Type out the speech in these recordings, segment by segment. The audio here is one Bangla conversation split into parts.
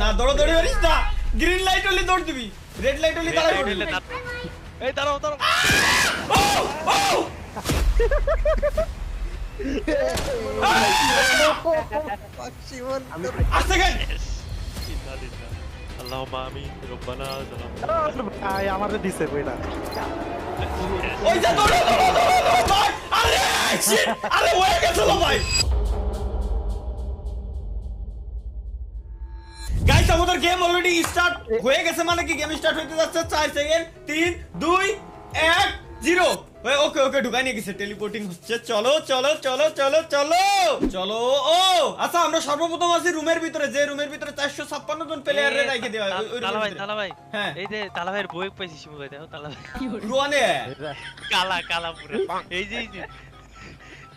না দৌড় দৌড়ি করিস না গ্রিন লাইট হলে দৌড় দিবি রেড লাইট হলে দাঁড়াই পড়বি এই দাঁড়াও দিছে বইটা গাইস আমাদের গেম অলরেডি স্টার্ট হয়ে গেছে মানে কি? গেম স্টার্ট হইতে যাচ্ছে 4 সেকেন্ড 3 2 1 0 ওকে ওকে ঢুকাই নিয়ে গেছে। টেলিপোর্টিং হচ্ছে। চলো চলো চলো চলো চলো চলো ও! আচ্ছা আমরা সর্বপ্রথম আছি রুমের ভিতরে। যে রুমের ভিতরে 456 জন প্লেয়ারে রেখে দেওয়া তালা ভাই। তালা ভাই হ্যাঁ। এই যে তালা ভাইয়ের বই পাইছি শিমু ভাই দেখো তালা ভাই কালা কালা পুরো। এই যে।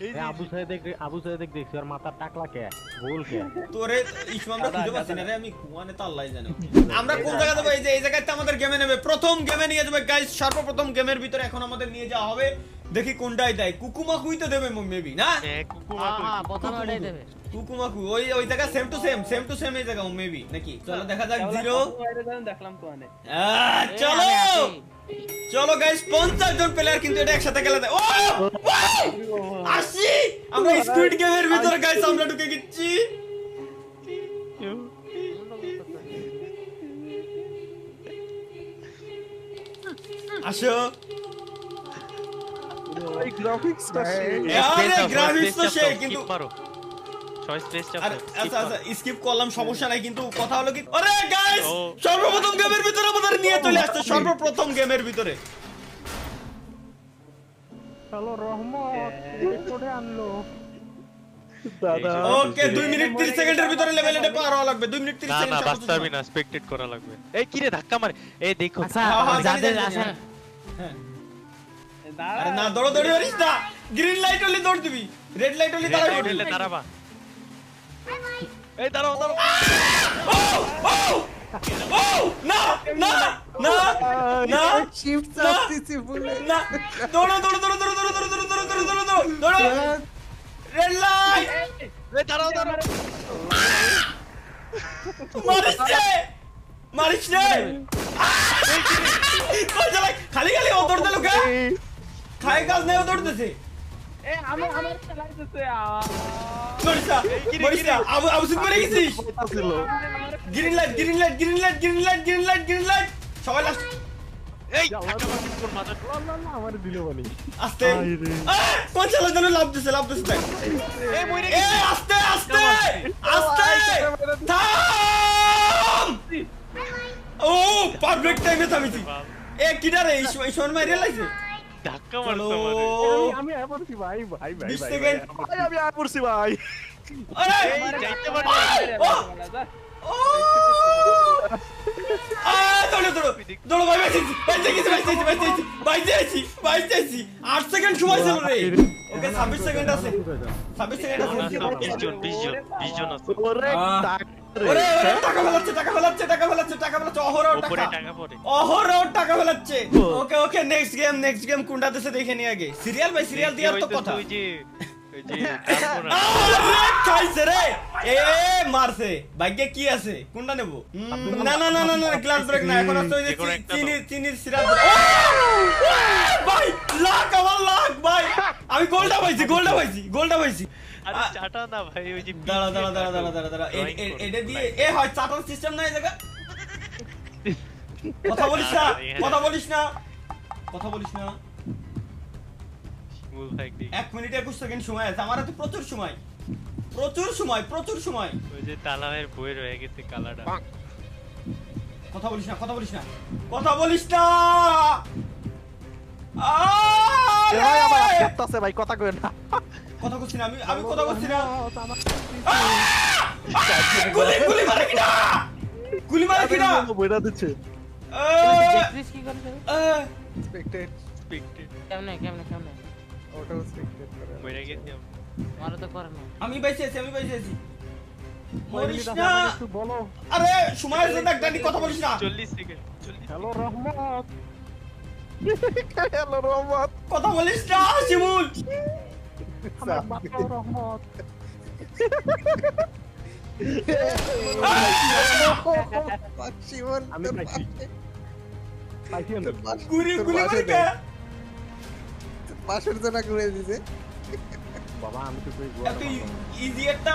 এই যে এই যে আবু সাহেদ আবু দেখছি আর মাথার টাকলা কে? গোল কে? তোরে ইসমামরা খুঁজে পাচ্ছি না রে আমি কুয়ানে তো আল্লাহ জানে। আমরা কোন জায়গা দেবো যে এই জায়গাতে আমাদের গেমে নেবে। প্রথম গেমে নিয়ে যাবে গাইস সর্বপ্রথম গেমের ভিতরে এখন আমাদের নিয়ে যাওয়া হবে। দেখি কোনটাই দেয়। কুকুমাকুই তো দেবে মেবি না? কুকুমা হ্যাঁ কই? প্রথমে ওটাই দেবে। কুকুমাকু ওই ওই জায়গা same to same same to same এই জায়গা মেবি নাকি? চলো দেখা যাক জিরো দেখলাম তো চলো। চলো গাইস পঞ্চাশ জন প্লেয়ার কিন্তু এটা একসাথে খেলা দেয় ও আসি আমরা স্কুইড গেমের ভিতরে গাইস আমরা ঢুকে গেছি। আসো। এই space দাও, graphics তো সেই কিন্তু- আচ্ছা আচ্ছা স্কিপ করলাম সমস্যা নাই কিন্তু কথা হলো কি আরে গাইস সর্বপ্রথম গেমের ভিতরে আমাদের নিয়ে চলে আসছে সর্বপ্রথম গেমের ভিতরে। হ্যালো রহমত। রেকর্ডে আনলো। ওকে 2 মিনিট 30 সেকেন্ডের ভিতরে লেভেল এটা পার হওয়া লাগবে 2 মিনিট 30 না সেকেন্ড না সর্বোচ্চ বাঁচতে পারবি না করা লাগবে। এই কিরে ধাক্কা মারে। এই দেখো। আচ্ছা হ্যাঁ, হ্যাঁ, যাদের। হ্যাঁ। আরে না দৌড়ো দৌড়ি পারিস না। গ্রিন লাইট হলে দৌড় দিবি রেড লাইট হলে রেড লাইট। দাঁড়াবা। এই দাঁড়াও দাঁড়াও। ও ও ও না না না না শিফট না। চাপতেছি বলে না দৌড়ো দৌড়ো দৌড়ো দৌড়ো দৌড়ো দৌড়ো দৌড়ো দৌড়ো দৌড়ো দৌড়ো দৌড়ো রেড লাইট এই দাঁড়াও দাঁড়াও মারিস রে মারিস রে ওই শালা খালি খালি ও দৌড়তে লোকে খায় কাজ নেই ও দৌড়তেছে এ আমার আমার চালাইতেছে মরিস না মরিস না আবু আবু সবাই লাস্ট এই আমার দিল আস্তে। কোন চালা যেন লাভ দিছে লাভ দিছে তাই। এই এ আস্তে আস্তে আস্তে। থাম! ও পারফেক্ট টাইমে থামিছি। এ কিডা রে এই শোন মাই রিয়েলাইছে ধাক্কা মানে আমি আয় পড়ছি ভাই ভাই ভাই 20 ভাই, সেকেন্ড। ভাই আমি আয় পড়ছি ভাই আরে যাইতে পারবি ও আ দৌড়ো দৌড়ো দৌড়ো ভাই বাইছি বাইছি গেছি বাইছি বাইছি বাইছি বাইছি 8 সেকেন্ড সময় ছিল রে ওকে 26 সেকেন্ড আছে 26 সেকেন্ড আছে বিশ জন বিশ জন বিশ জন আছে ওরে। টাক ওরে ওরে টাকা ফেলাচ্ছে টাকা ফেলাচ্ছে টাকা ফেলাচ্ছে টাকা ফেলাচ্ছে অহরহ টাকা। টাকা অহরহ টাকা ফেলাচ্ছে। Okay okay next game next game কোনটা দেশে দেখে নি আগে। সিরিয়াল বাই সিরিয়াল দিয়ার তো কথা। কি আছে? কোনটা নেব? না না না না না গ্লাস ব্রেক না। এখন আছে ওই যে চিনি চিনির সিরাপ। ভাই লাখ আমার লাখ ভাই। আমি গোলটা পাইছি গোলটা পাইছি গোলটা পাইছি। আরে চাটা না ভাই ওই যে দাঁড়া দাঁড়া দাঁড়া দাঁড়া দাঁড়া এটা দিয়ে এ হয় চাটার সিস্টেম না এই জায়গা কথা বলিস না কথা বলিস না। কথা বলিস না। এক মিনিট একুশ সেকেন্ড সময় আছে আমার হাতে প্রচুর সময়। প্রচুর সময় প্রচুর সময়। ওই যে তালাবের বই রয়ে গেছে কালাটা কথা বলিস না কথা বলিস না। কথা বলিস না! ভাই আমার! ভাই কথা কই না। কথা বলছি না আমি আমি কথা বলছি না। গুলি গুলি মারে গুলি মারে দিচ্ছে। দেখছিস কি করে দেবে? এক্সপেক্টেড কেমনে কেমনে কেমনে? ওটা এক্সপেক্টেড করে মরে গেছি আমি। মারা তো করে না আমি বাইসে আছি আমি বাইসে আছি। মরিস না। আরে কথা বলিস না। সেকেন্ড হ্যালো রহমত। হ্যালো রহমত। কথা বলিস না শিমুল। Sama bakal দিছে। বাবা আমি তো ইজি একটা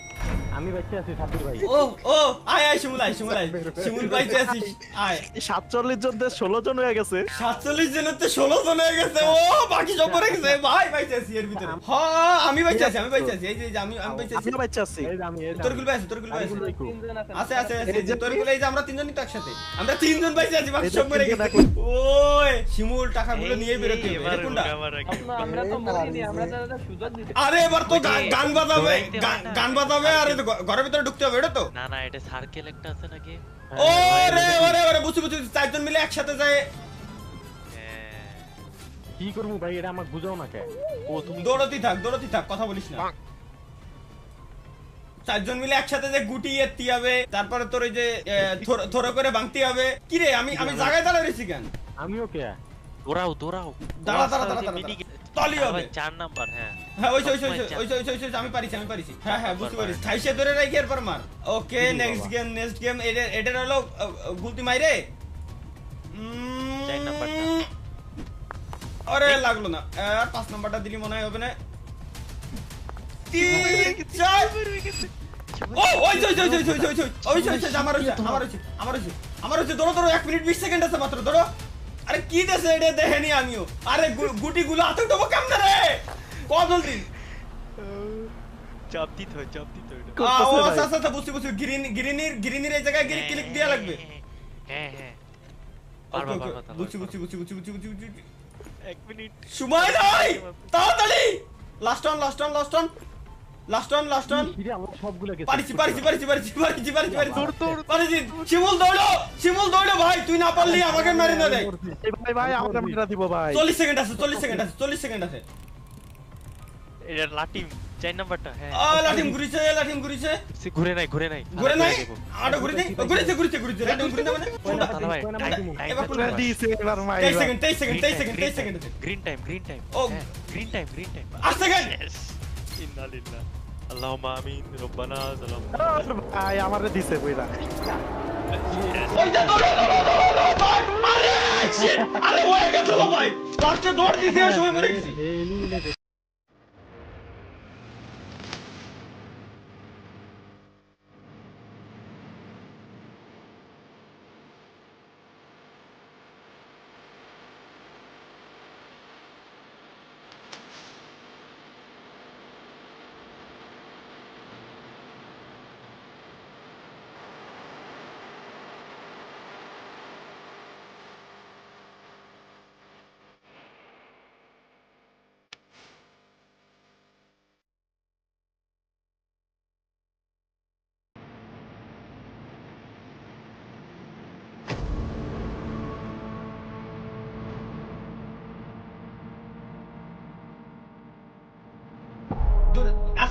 আমি বাচ্চা আছি সাব্বির ভাই। ও ও আয় আয় শিমুল আয় শিমুল আয়। শিমুল বাইসে আছিস আয়। সাতচল্লিশ জন দেশ ষোলো জন হয়ে গেছে। সাতচল্লিশ জনের তো ষোলো জন হয়ে গেছে ও বাকি সব গেছে। ভাই আছি এর ভিতরে। হ্যাঁ আমি আছি আমি আছি এই যে আমি আছি। আছি। তোরগুলো আছে তোরগুলো আছে আমি গুলো তিনজন আছেন। আছে আছে আছে যে তোরগুলো এই যে আমরা তিনজনই তো একসাথে। আমরা তিনজন বাইসে আছি বাকি এই যে সব মরে গেছে। এখন। শিমুল টাকাগুলো নিয়ে বেরোতে হবে কোনটা? আমার তো মরিনি, আমরা তো সুযোগ দিতে আরে এবার তো গান- বাজাবে গান- হয় বাজাবে আর ঘরের ভিতরে ঢুকতে হবে এটা তো? না না এটা সার্কেল একটা আছে নাকি? ওরে ওরে ওরে বুঝছি বুঝছি চারজন মিলে একসাথে যায়। হ্যাঁ। কি করব ভাই এটা আমাকে বুঝাও না কে ও তুমি দৌড়তি থাক দৌড়তি থাক কথা বলিস না। চারজন মিলে একসাথে যে গুটি এত্তি হবে তারপরে তোর ওই যে থোড়- থোড়ো করে ভাঙতে হবে। কি রে আমি আমি জায়গায় দাঁড়ায় রয়েছি কেন? আমিও কে? দৌড়াও দৌড়াও। দাঁড়া দাঁড়া দাঁড়া তলি হবে। চার নাম্বার হ্যাঁ। আমি আমি হ্যাঁ হ্যাঁ বুঝতে ধরে রাখি মার। Okay next game next game এটা এটা হলো গুলতি মাইরে? পাঁচ মনে হয় না। ও ওই আমার হচ্ছে আমার হচ্ছে দৌড়ো দৌড়ো এক মিনিট বিশ সেকেন্ড আছে মাত্র দৌড়ো আরে কি দেশে এটা দেখেনি আমিও? আরে গুটি গুলো হাতে উঠবো কেমনে রে? কত জলদি চাপ দিতে হয় চাপ দিতে হয়। আ, ও আচ্ছা আচ্ছা আচ্ছা, বুঝছি বুঝছি। গ্রিন গ্রিনির গ্রিনির এই জায়গায় গিয়ে ক্লিক দেওয়া লাগবে। হ্যাঁ হ্যাঁ পারবা ওকে, পারবা বুঝছি বুঝছি বুঝছি বুঝছি বুঝছি বুঝছি বুঝছি। এক মিনিট। সময় নাই তাড়াতাড়ি! Last on last on last on last one last one পারিছি পারিছি পারিছি পারিছি পারিছি পারিছি পারিছি। দৌড় দৌড়। পারিছি। শিমুল দৌড়ো শিমুল দৌড়ো ভাই। তুই না পারলি আমাকে মেরে না দেয় ভাই ভাই আমাকে মেরে দিব ভাই। 40 সেকেন্ড আছে 40 সেকেন্ড আছে 40 সেকেন্ড আছে। এটা লাটিম চার নাম্বারটা হ্যাঁ। আ লাটিম ঘুরিছে লাটিম ঘুরিছে। সে ঘুরে নাই ঘুরে নাই। ঘুরে নাই? আটা ঘুরে নাই ঘুরেছে ঘুরেছে ঘুরেছে। লাটিম ঘুরে না মানে? এবার কোন দিছে এবার মাই 23 second 23 second 23 second 23 second green time green time ও green time green time 8 second! ইন্নালিল্লাহ اللهم امين ربنا ظلمنا ভাই আমারে দিছে বুইলা ওই যে দৌড়ো দৌড়ো দৌড়ো ভাই আরে আরে হয়ে গেছে ভাই লাস্টে দৌড় দিছে সময় মরে গেছি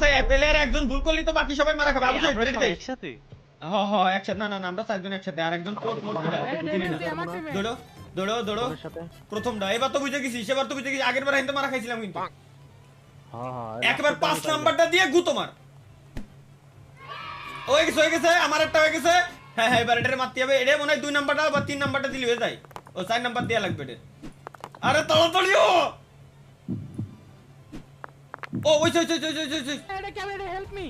আচ্ছা প্লেয়ার একজন ভুল করলি তো বাকি সবাই মারা খাবে। আবু সাইদ একসাথে? হ্যাঁ হ্যাঁ একসাথে। না না না আমরা চারজন একসাথে। আর একজন কোট মোট দৌড়ো দৌড়ো দৌড়ো। প্রথমটা। এবার তো বুঝে গেছি সেবার তো বুঝে গেছি আগের বার হিন্দু মারা খাইছিলাম কিন্তু। হ্যাঁ হ্যাঁ একবার পাঁচ নাম্বারটা দিয়ে গুতো মার হয়ে গেছে হয়ে গেছে। আমার একটা হয়ে গেছে। হ্যাঁ হ্যাঁ এবার এটারে মারতে হবে। এটা মনে হয় দুই নাম্বারটা বা তিন নাম্বারটা দিলে হয়ে যায়। ও চার নাম্বার দেওয়া লাগবে এটা আরে তাড়াতাড়ি ও ও ওই ওই ওই ওই ওই ওই এটা ক্যামেরা হেল্প মি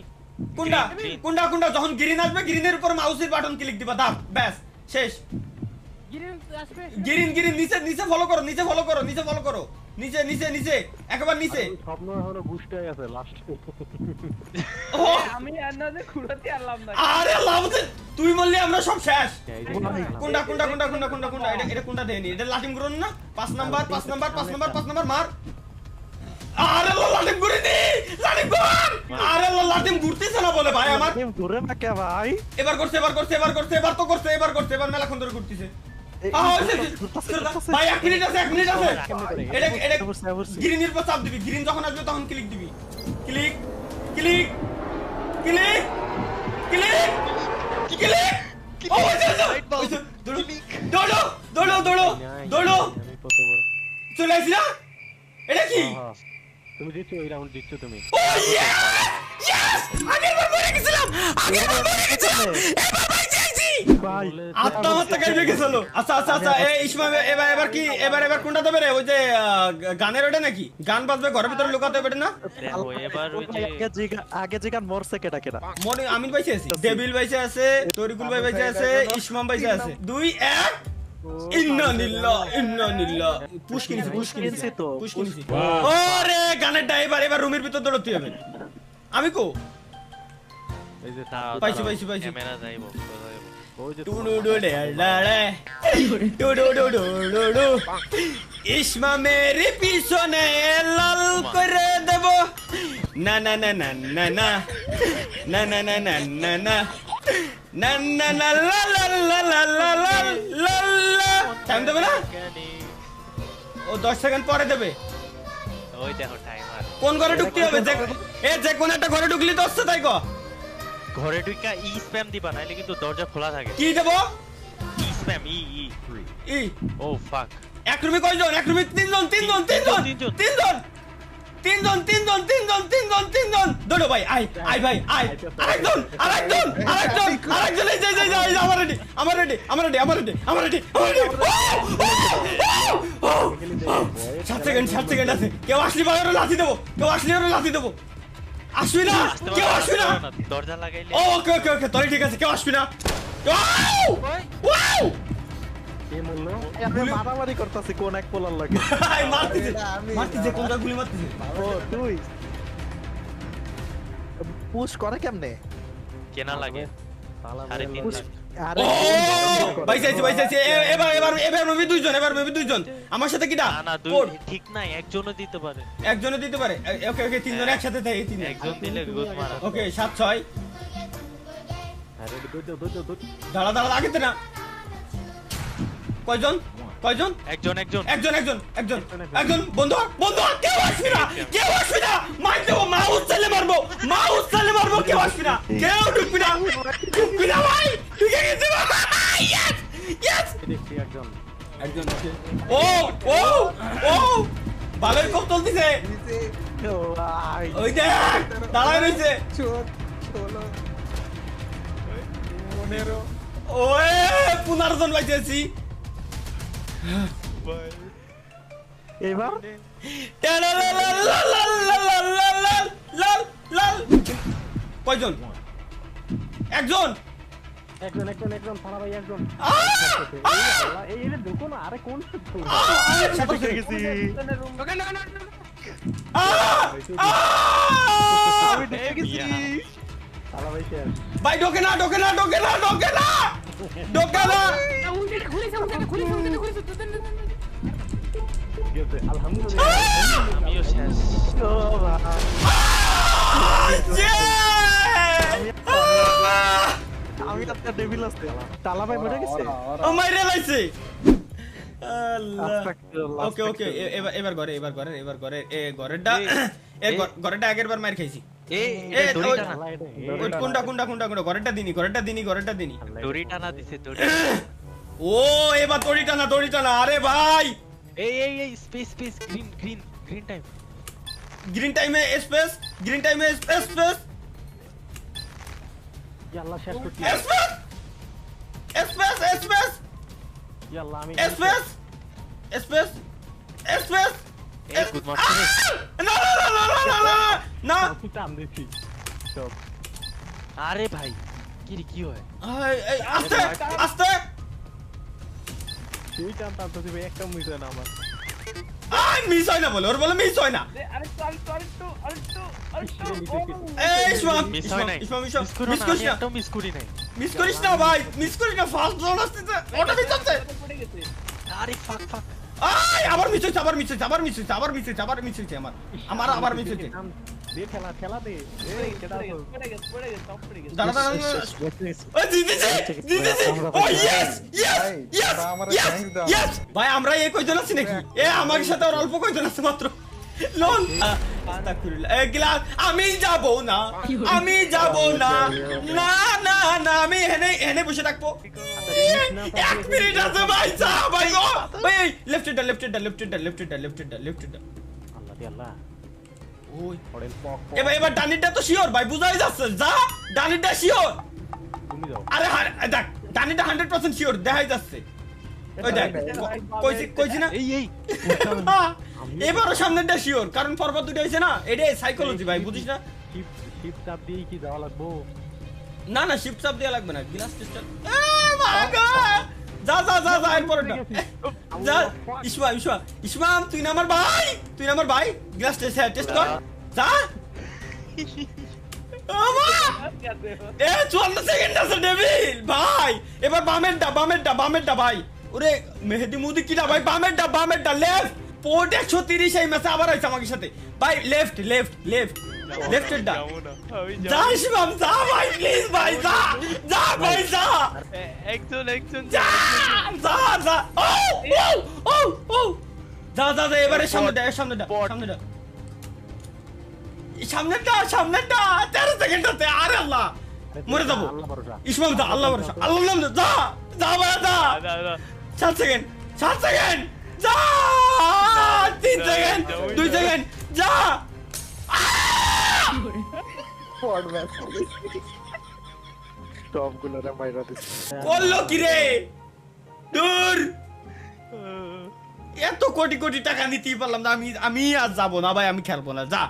green. কোনটা কোনটা যখন গ্রিন আসবে গ্রিনের উপর মাউসের বাটন ক্লিক দিবা। দাও ব্যাস শেষ। গ্রিন আসবে? গ্রিন গ্রিন নিচে নিচে ফলো করো নিচে ফলো করো নিচে ফলো করো। নিচে নিচে নিচে একবার নিচে। স্বপ্ন এখনও বুস্ট হয়ে গেছে লাস্ট ও। আমি আর না যে খুঁড়াতে আনলাম না আরে লাভ আছে। তুই বললি আমরা সব শেষ। কোনটা কোনটা কোনটা কোনটা কোনটা কোনটা এটা এটা কোনটা দেয়নি এটা লাটিম করুন না। পাঁচ নাম্বার পাঁচ নাম্বার পাঁচ নাম্বার পাঁচ নাম্বার মার। আরে লাটিম ঘুরে লাটিম ঘুর। আরে লাটিম ঘুরতেছে না বলে ভাই আমার। ঘুরে না কে ভাই? এবার করছে এবার করছে এবার করছে এবার তো করছে এবার করছে এবার মেলাক্ষণ ধরে ঘুরতেছে। এই- আহ, হয়েছে, হয়েছে। ভাই এক মিনিট আছে এক মিনিট আছে। এটা এটা বুঝছি, বুঝছি। গ্রিনের উপর চাপ দিবি। গ্রিন যখন আসবে তখন ক্লিক দিবি। Click click click click click ও দৌড়ো দৌড়ো দৌড়ো দৌড়ো। চলে আসি না? এটা কি। তুমি জিতছো এই রাউন্ড জিতছো তুমি। ও ইয়েস আগের বার মরে গেছিলাম! আগের বার মরে গেছিলাম! এবার বাইচে আইছি ভাই আত্মা মাত্রা গেছিল? আচ্ছা আচ্ছা আচ্ছা এই ইসমা এবার এবার কি এবার এবার কোনটা দেবে রে? ওই যে গানের ওটা নাকি? গান বাজবে ঘরের ভিতরে লুকাতে হবে না? এবার ওই যে আগে জিগা আগে মরছে কেটা কেটা? মনে আমিন বাইছে আছে ডেবিল বাইছে আছে তরিকুল ভাই বাইছে আছে ইসমাম বাইছে আছে দুই এক! রুমের ভিতর দৌড়তে হবে। আমি কো? পাইছি পাইছি পাইছি। টু ডু ডু ডু ডু ডু ডু ইসমা মেরে পিছনে লাল করে দেব না না না না না না না না না না না না না না না লা লা লা লা লা লা লা লা টাইম দেবে না ও দশ সেকেন্ড পরে দেবে ওই দেখো টাইমার কোন ঘরে ঢুকতে হবে যে এ যে কোন একটা ঘরে ঢুকলি হচ্ছে তাই কো ঘরে ঢুকা ই স্প্যাম দিবা নাইলে কিন্তু দরজা খোলা থাকে কি দেবো ই স্প্যাম ই ই ই ও ফাক এক রুমে কয়জন? এক রুমে তিনজন তিনজন তিনজন তিনজন। তিনজন। তিনজন তিনজন তিনজন তিনজন দৌড়ো ভাই আই আই ভাই আই আরেকজন আরেকজন আরেকজন আরেকজন এই যে এই যে, এই এই যে, আমার রেডি আমার রেডি আমার রেডি আমার রেডি আমার রেডি আমার রেডি সাত সেকেন্ড সাত সেকেন্ড আছে। কেউ আসলি ভাই ওরা লাথি দেবো কেউ আসলি ওরা লাথি দেবো। আসবি না? কেউ আসবি না? দরজা লাগাইলে ওকে ওকে ওকে তোরই ঠিক আছে কেউ আসবি না। ওয়াও ওয়াও কে মরলো মারামারি করতেছি কোন এক পোলার লাগে। মারতেছে মারতেছে। কোনটা গুলি মারতেছে ও তুই। পুশ করে কেমনে? কেনা লাগে। তালা তিন আরে ও ভাই চাইছি ভাই চাইছি এ- এবার এবার এবার মেবি দুইজন এবার মেবি দুইজন। আমার সাথে কিটা? না না দুই ঠিক নাই একজনও দিতে পারে। একজনে দিতে পারে? ওকে ওকে তিনজন একসাথে থাকে তিনজন। একজন দিলে গুদ মারা। ওকে সাত ছয়। আরে দুই দাঁড়া দাঁড়া আগেতে না। কয়জন? কয়জন? একজন একজন। একজন একজন একজন একজন বন্ধু বন্ধু কেউ আসবি না কেউ আসবি না। মার দেবো মা উচ্চালে মারবো মা উচ্চালে মারবো কেউ আসবি না। কেউ ঢুকবি না ঢুকবি না ভাই ঢুকে গেছে ইয়েস ইয়েস একজন। একজন আছে ও ও ও ভালোই কপ চলতেছে ওই দেখ দাঁড়ায় রয়েছে। পনেরো ওয়ে পুনর্জন পাইতেছি এবার কয়জন একজন একজন একজন একজন ভাই একজন এই না আরে কোন গেছি! আমি ঢুকে ভাই ঢোকে না ঢোকে না ঢোকে না ঢোকে না ঢোকে না আমিও শেষ! আমি ডেভিল আছে। তালা ভাই মরে গেছে। ও মাইরে লাইছে। ওকে ওকে এবার এবার ঘরে এবার ঘরে এবার ঘরে। এ ঘরেরটা এ ঘর- ঘরেরটা আগের বার মার খাইছি। কোনটা কোনটা কোনটা কোনটা? ঘরেরটা দিনি ঘরেরটা দিনি। ঘরেরটা দিনি দড়ি টানা দিছে দড়ি ও এবার দড়ি টানা দড়ি টানা। আরে ভাই! এই এই এই space space green green green time green টাইমে স্পেস গ্রিন টাইমে স্পেস স্পেস আল্লাহ শেষ করছি। স্পেস স্পেস স্পেস আল্লাহ আমি স্পেস স্পেস স্পেস এই গুড মর্নিং না না না না না না না টান দিছি আরে ভাই কি কি হয়? আস্তে আস্তে তুই টান তো দিবে একটা মিস হয় না আমার। আই মিস হয় না বলে ওর বলে মিস হয় না। আরে চল চল একটু আরেকটু এই মিস হয় ইসমাম মিস করো মিস না করিস না। মিস করি নাই। মিস করিস না ভাই মিস করিস না ফার্স্ট জোন আসতেছে ওটা মিস হচ্ছে। আরে ফাক ফাক আই আবার মিস হচ্ছে আবার মিস হচ্ছে আবার মিস হচ্ছে আবার মিস হচ্ছে আবার মিস হচ্ছে আমার আমার আবার মিস হচ্ছে ভাই আমরা এ কয়জন আছি নাকি এ আমার সাথে আর অল্প কয়জন আছে মাত্র আমি যাব না আমি যাব না না না না আমি এনে এনে বসে থাকব এক মিনিট আছে ভাই যা ভাই লেফট এটা লেফট এটা লেফট এটা লেফট এটা লেফট লেফট এটা আল্লাহ আল্লাহ ওই পড়েন পক। এবার এবার ডানিটা তো শিওর ভাই বুঝাই যাচ্ছে। যা ডানিটা শিওর। তুমি যাও। আরে দেখ ডানিটা হান্ড্রেড পার্সেন্ট শিওর দেখাই যাচ্ছে। ওই দেখ কইছি কইছি না? এই এই। এবারও সামনেটা শিওর কারণ পরপর দুটো হয়েছে না এটাই সাইকোলজি ভাই বুঝিস না? শিপ চাপ দিয়ে কি যাওয়া লাগবো? না না শিফট চাপ দেওয়া লাগবে না গ্লাস টেস্ট যা যা যা যা যা ইসমা ইসমা ইসমাম তুই না আমার ভাই? তুই না আমার ভাই? গ্লাস টেস্ট হ্যাঁ টেস্ট কর। যা। এ চুয়ান্ন সেকেন্ড আছে ডেভিল। ভাই এবার বামেরটা বামেরটা বামেরটা ভাই। ওরে মেহেদি মুদি কিনা ভাই বামেরটা বামেরটা লেফট পোর্ট একশো তিরিশ এই ম্যাচে আবার হয়েছে আমাকে সাথে। ভাই লেফট লেফট লেফট না। আমি যা শিবাম যা ভাই প্লিজ ভাই যা যা ভাই যা। একজন একজন যা যা যা। ও ও ও যা যা যা এবারে সামনেটা এর সামনেটা Bot. সামনেটা এই সামনেটা সামনেটা তেরো সেকেন্ডটাতে আরে আল্লাহ। মরে যাব। ইসমাম যা আল্লাহ ভরসা। আল্লাহ নাম যা যা ভাই যা। সাত সেকেন্ড সাত সেকেন্ড যা তিন সেকেন্ড দুই। সেকেন্ড যা। ম্যাচ টপ গুলারে মাইরা দিছে। করল কি রে দূর! এত কোটি কোটি টাকা নিতেই পারলাম না আমি আমি আর যাব না ভাই আমি খেলব না যা।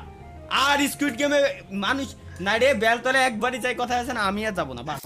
আর স্কুইড গেমে মানুষ না রে বেলতলে একবারই যাই কথা আছে না আমি আর যাব না বাস।